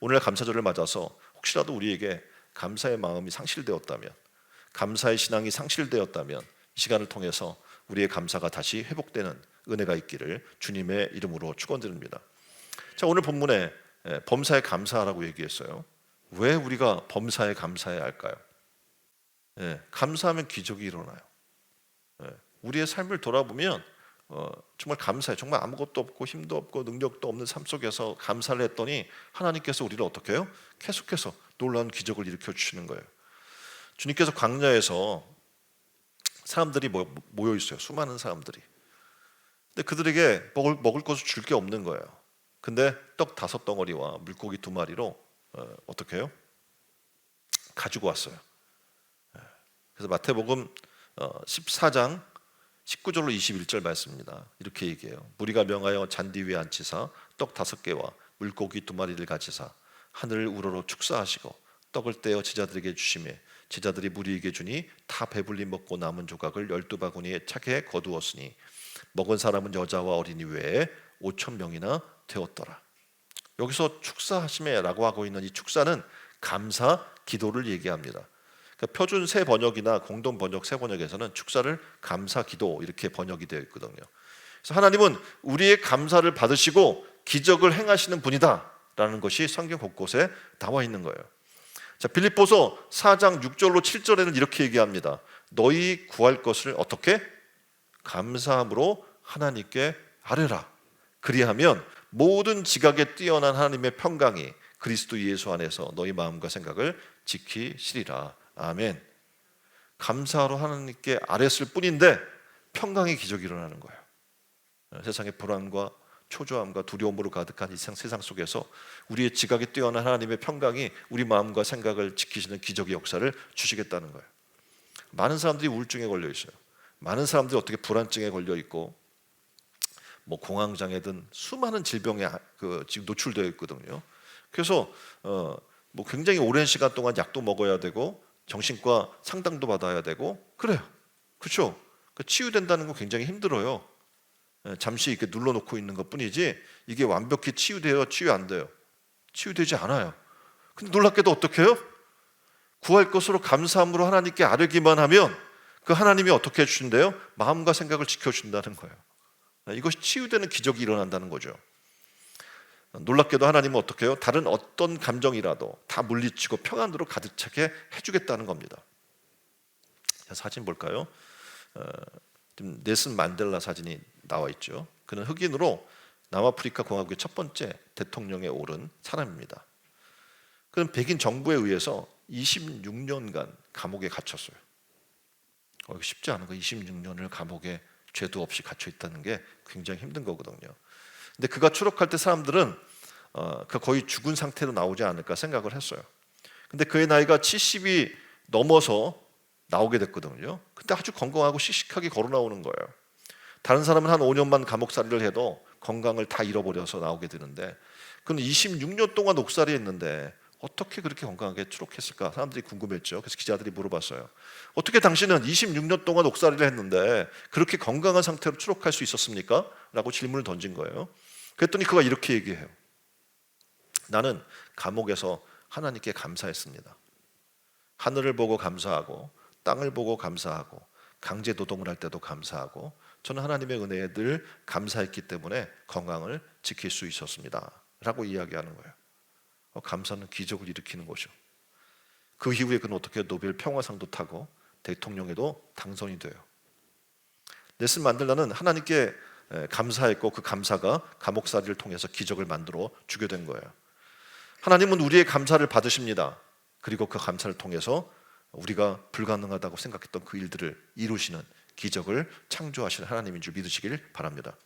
오늘 감사절을 맞아서 혹시라도 우리에게 감사의 마음이 상실되었다면, 감사의 신앙이 상실되었다면 이 시간을 통해서 우리의 감사가 다시 회복되는 은혜가 있기를 주님의 이름으로 축원드립니다. 자 오늘 본문에 예, 범사에 감사하라고 얘기했어요. 왜 우리가 범사에 감사해야 할까요? 예, 감사하면 기적이 일어나요. 예, 우리의 삶을 돌아보면 어, 정말 감사해. 정말 아무것도 없고 힘도 없고 능력도 없는 삶 속에서 감사를 했더니 하나님께서 우리를 어떻게 해요? 계속해서 놀라운 기적을 일으켜 주시는 거예요. 주님께서 광야에서 사람들이 모- 모여 있어요. 수많은 사람들이. 근데 그들에게 먹을 먹을 것을 줄 게 없는 거예요. 근데 떡 다섯 덩어리와 물고기 두 마리로 어, 어떻게 해요? 가지고 왔어요. 예. 그래서 마태복음 어, 14장 19절로 21절 말씀입니다. 이렇게 얘기해요. 무리가 명하여 잔디 위에 앉히사 떡 다섯 개와 물고기 두 마리를 가지사 하늘을 우러러 축사하시고 떡을 떼어 제자들에게 주심에 제자들이 무리에게 주니 다 배불리 먹고 남은 조각을 열두 바구니에 차게 거두었으니 먹은 사람은 여자와 어린이 외에 5천 명이나 되었더라. 여기서 축사하심에라고 하고 있는 이 축사는 감사 기도를 얘기합니다. 그러니까 표준 새 번역이나 공동 번역 새 번역에서는 축사를 감사 기도 이렇게 번역이 되어 있거든요. 그래서 하나님은 우리의 감사를 받으시고 기적을 행하시는 분이다라는 것이 성경 곳곳에 나와 있는 거예요. 자, 빌립보서 4장 6절로 7절에는 이렇게 얘기합니다. 너희 구할 것을 어떻게 감사함으로 하나님께 아뢰라. 그리하면 모든 지각에 뛰어난 하나님의 평강이 그리스도 예수 안에서 너희 마음과 생각을 지키시리라. 아멘. 감사로 하나님께 아뢰었을 뿐인데 평강의 기적이 일어나는 거예요. 세상의 불안과 초조함과 두려움으로 가득한 이 세상 속에서 우리의 지각에 뛰어난 하나님의 평강이 우리 마음과 생각을 지키시는 기적의 역사를 주시겠다는 거예요. 많은 사람들이 우울증에 걸려 있어요. 많은 사람들이 어떻게 불안증에 걸려 있고 뭐 공황장애든 수많은 질병에 하- 그 지금 노출되어 있거든요. 그래서 어 뭐 굉장히 오랜 시간 동안 약도 먹어야 되고 정신과 상담도 받아야 되고 그래요. 그렇죠? 그 치유된다는 건 굉장히 힘들어요. 예, 잠시 이렇게 눌러놓고 있는 것 뿐이지 이게 완벽히 치유돼요, 치유 안 돼요. 치유되지 않아요. 근데 놀랍게도 어떻게 해요? 구할 것으로 감사함으로 하나님께 아뢰기만 하면 그 하나님이 어떻게 해주신대요? 마음과 생각을 지켜준다는 거예요. 예, 이것이 치유되는 기적이 일어난다는 거죠. 놀랍게도 하나님은 어떻게 해요? 다른 어떤 감정이라도 다 물리치고 평안으로 가득 차게 해주겠다는 겁니다. 자, 사진 볼까요? 어, 지금 넬슨 만델라 사진이 나와 있죠. 그는 흑인으로 남아프리카 공화국의 첫 번째 대통령에 오른 사람입니다. 그는 백인 정부에 의해서 26년간 감옥에 gat혔어요. 어, 쉽지 않은 거 26년을 감옥에 죄도 없이 갇혀 있다는 게 굉장히 힘든 거거든요. 근데 그가 추록할 때 사람들은 어, 그 거의 죽은 상태로 나오지 않을까 생각을 했어요. 근데 그의 나이가 70이 넘어서 나오게 됐거든요. 근데 아주 건강하고 씩씩하게 걸어 나오는 거예요. 다른 사람은 한 5년만 감옥살이를 해도 건강을 다 잃어버려서 나오게 되는데 그는 26년 동안 옥살이 했는데 어떻게 그렇게 건강하게 추록했을까? 사람들이 궁금했죠. 그래서 기자들이 물어봤어요. 어떻게 당신은 26년 동안 옥살이를 했는데 그렇게 건강한 상태로 추록할 수 있었습니까? 라고 질문을 던진 거예요. 그랬더니 그가 이렇게 얘기해요. 나는 감옥에서 하나님께 감사했습니다. 하늘을 보고 감사하고 땅을 보고 감사하고 강제 노동을 할 때도 감사하고 저는 하나님의 은혜에 늘 감사했기 때문에 건강을 지킬 수 있었습니다. 라고 이야기하는 거예요. 어, 감사는 기적을 일으키는 거죠. 그 이후에 그는 어떻게 노벨 평화상도 타고 대통령에도 당선이 돼요. 넬슨 만델라는 하나님께 에, 감사했고 그 감사가 감옥살이를 통해서 기적을 만들어 주게 된 거예요. 하나님은 우리의 감사를 받으십니다. 그리고 그 감사를 통해서 우리가 불가능하다고 생각했던 그 일들을 이루시는 기적을 창조하시는 하나님인 줄 믿으시길 바랍니다.